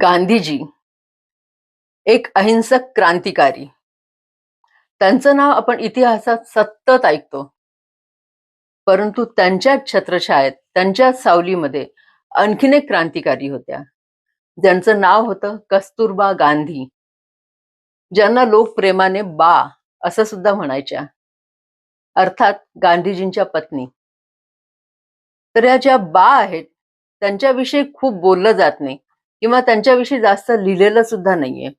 गांधीजी एक अहिंसक क्रांतिकारी. त्यांचं नाव आपण इतिहासात सतत ऐकतो. परंतु त्यांच्या छत्रछायेत त्यांच्या सावलीमध्ये आणखीन एक क्रांतिकारी होत्या. ज्यांचं नाव होतं कस्तुरबा गांधी. ज्यांना लोक प्रेमाने बा असं सुद्धा म्हणायच्या. अर्थात गांधीजींच्या पत्नी. तर या ज्या बा आहेत त्यांच्याविषयी खूप बोललं जात नाही. किंवा त्यांच्याविषयी जास्त लिहिलेलं सुद्धा नाहीये.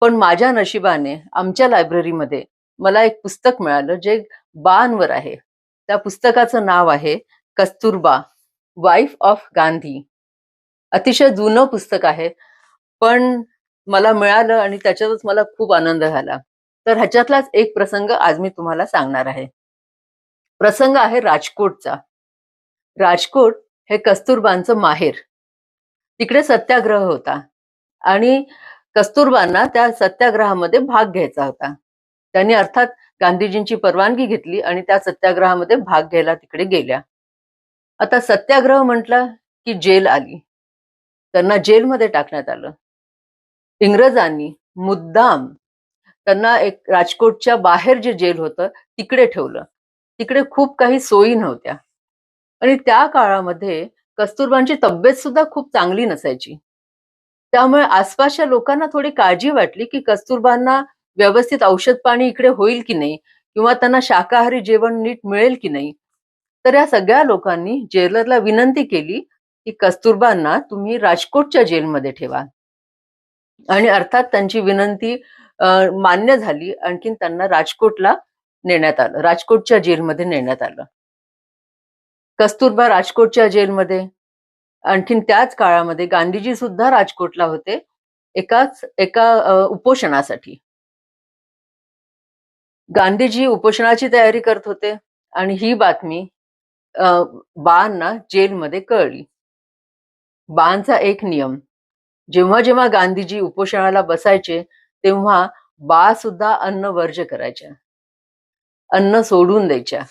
पण माझ्या नशिबाने आमच्या लायब्ररीमध्ये मला एक पुस्तक मिळालं जे बांवर आहे. त्या पुस्तकाचं नाव आहे कस्तुरबा वाईफ ऑफ गांधी अतिशय जुनं पुस्तक आहे पण मला मिळालं आणि त्याच्यातच मला खूप आनंद झाला. तर ह्याच्यातलाच एक प्रसंग आज मी तुम्हाला सांगणार आहे. प्रसंग आहे राजकोटचा. राजकोट हे कस्तुरबांचं माहेर. तिकडे सत्याग्रह होता. आणि कस्तुरबांना त्या सत्याग्रहामध्ये भाग घ्यायचा होता. त्यांनी अर्थात गांधीजींची परवानगी घेतली आणि त्या सत्याग्रहामध्ये भाग घ्यायला तिकडे गेल्या. आता सत्याग्रह म्हटलं की जेल आली. त्यांना जेलमध्ये टाकण्यात आलं. इंग्रजांनी मुद्दाम त्यांना एक राजकोटच्या बाहेर जे जेल होतं तिकडे ठेवलं. तिकडे खूप काही सोयी नव्हत्या. आणि त्या काळामध्ये कस्तुरबांची तब्येत सुद्धा खूप चांगली नसायची. त्यामुळे आसपासच्या लोकांना थोडी काळजी वाटली की कस्तुरबांना व्यवस्थित औषध पाणी इकडे होईल की नाही? किंवा त्यांना शाकाहारी जेवण नीट मिळेल की नाही? तर या सगळ्या लोकांनी जेलरला विनंती केली की कस्तुरबांना तुम्ही राजकोटच्या जेलमध्ये ठेवा. आणि अर्थात त्यांची विनंती मान्य झाली. आणखीन त्यांना राजकोटला नेण्यात आलं. राजकोटच्या जेलमध्ये नेण्यात आलं. कस्तुरबा राजकोटच्या जेलमध्ये. आणखीन त्याच काळामध्ये गांधीजी सुद्धा राजकोटला होते एकाच एका उपोषणासाठी. गांधीजी उपोषणाची तयारी करत होते आणि ही बातमी बांना जेलमध्ये कळली. बांचा एक नियम जेव्हा जेव्हा गांधीजी उपोषणाला बसायचे तेव्हा बा सुद्धा अन्न वर्ज करायच्या. अन्न सोडून द्यायच्या.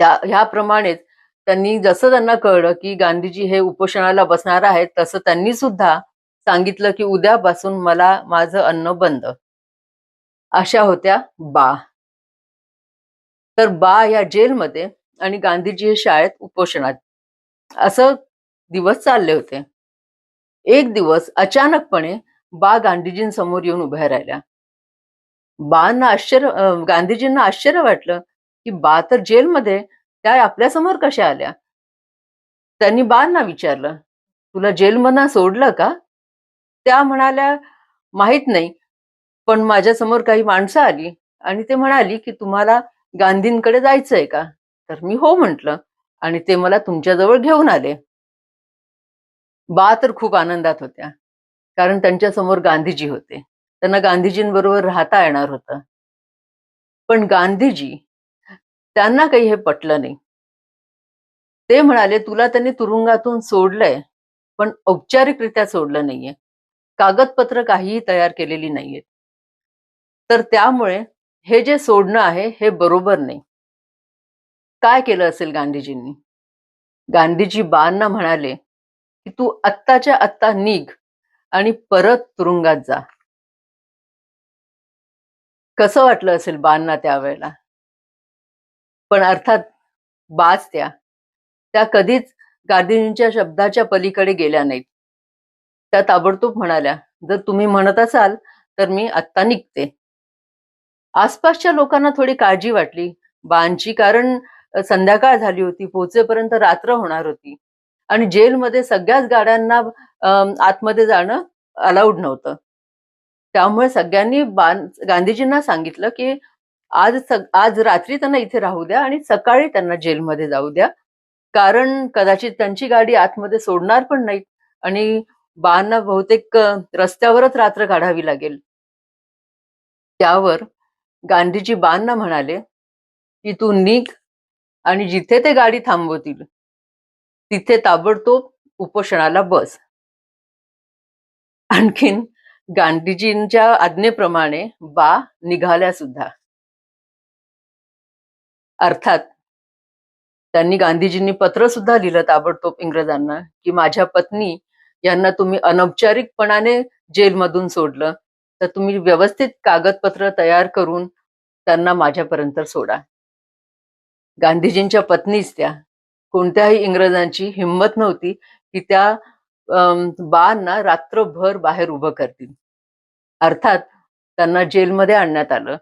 त्या ह्याप्रमाणेच त्यांनी जसं त्यांना कळलं की गांधीजी हे उपोषणाला बसणार आहेत तसं त्यांनी सुद्धा सांगितलं की उद्यापासून मला माझं अन्न बंद. अशा होत्या बा. तर बा या जेलमध्ये आणि गांधीजी हे शाळेत उपोषणात. असं दिवस चालले होते. एक दिवस अचानकपणे बा गांधीजींसमोर येऊन उभ्या राहिल्या. बांना आश्चर्य गांधीजींना आश्चर्य वाटलं की बा तर जेलमध्ये त्या आपल्यासमोर कशा आल्या? त्यांनी बांना विचारलं तुला जेलमधनं सोडलं का? त्या म्हणाल्या माहीत नाही पण माझ्यासमोर काही माणसं आली आणि ते म्हणाली की तुम्हाला गांधींकडे जायचंय का? तर मी हो म्हंटल आणि ते मला तुमच्याजवळ घेऊन आले. बा तर खूप आनंदात होत्या कारण त्यांच्यासमोर गांधीजी होते. त्यांना गांधीजींबरोबर राहता येणार होतं. पण गांधीजी त्यांना काही हे पटलं नाही. ते म्हणाले तुला त्यांनी तुरुंगातून सोडलंय पण औपचारिकरित्या सोडलं नाहीये. कागदपत्र काहीही तयार केलेली नाहीयेत. तर त्यामुळे हे जे सोडणं आहे हे बरोबर नाही. काय केलं असेल गांधीजींनी? गांधीजी बांना म्हणाले की तू आत्ताच्या आत्ता निघ आणि परत तुरुंगात जा. कसं वाटलं असेल बांना त्यावेळेला? पण अर्थात बाज त्या. त्या कधीच गांधीजींच्या शब्दाच्या पलीकडे गेल्या नाहीत. त्या ताबडतोब म्हणाल्या जर तुम्ही म्हणत असाल तर मी आत्ता निघते. आसपासच्या लोकांना थोडी काळजी वाटली. बांची कारण संध्याकाळ झाली होती पोहोचेपर्यंत रात्र होणार होती. आणि जेलमध्ये सगळ्याच गाड्यांना आतमध्ये जाणं अलाउड नव्हतं. त्यामुळे सगळ्यांनी बां गांधीजींना सांगितलं की आज आज रात्री त्यांना इथे राहू द्या आणि सकाळी त्यांना जेलमध्ये जाऊ द्या. कारण कदाचित त्यांची गाडी आतमध्ये सोडणार पण नाहीत आणि बाना बहुतेक रस्त्यावरच रात्र काढावी लागेल. त्यावर गांधीजी बांना म्हणाले की तू निघ आणि जिथे ते गाडी थांबवतील तिथे ताबडतोब उपोषणाला बस. आणखीन गांधीजींच्या आज्ञेप्रमाणे बा निघाल्या सुद्धा. अर्थात त्यांनी गांधीजींनी पत्र सुद्धा लिहिलं ताबडतोब इंग्रजांना की माझ्या पत्नी यांना तुम्ही अनौपचारिकपणाने जेलमधून सोडलं तर तुम्ही व्यवस्थित कागदपत्र तयार करून त्यांना माझ्यापर्यंत सोडा. गांधीजींच्या पत्नीच त्या. कोणत्याही इंग्रजांची हिंमत नव्हती की त्या अम, रात्रभर बाहेर उभं करतील. अर्थात त्यांना जेलमध्ये आणण्यात आलं.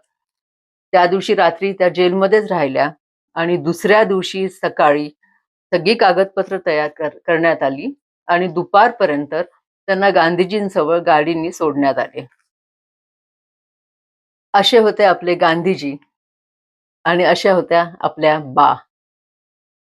त्या दिवशी रात्री त्या जेलमध्येच राहिल्या आणि दुसऱ्या दिवशी सकाळी सगळी कागदपत्र तयार कर, करण्यात आली आणि दुपारपर्यंत त्यांना गांधीजींसवळ गाडीने सोडण्यात आले. असे होते आपले गांधीजी आणि अशा होत्या आपल्या बा.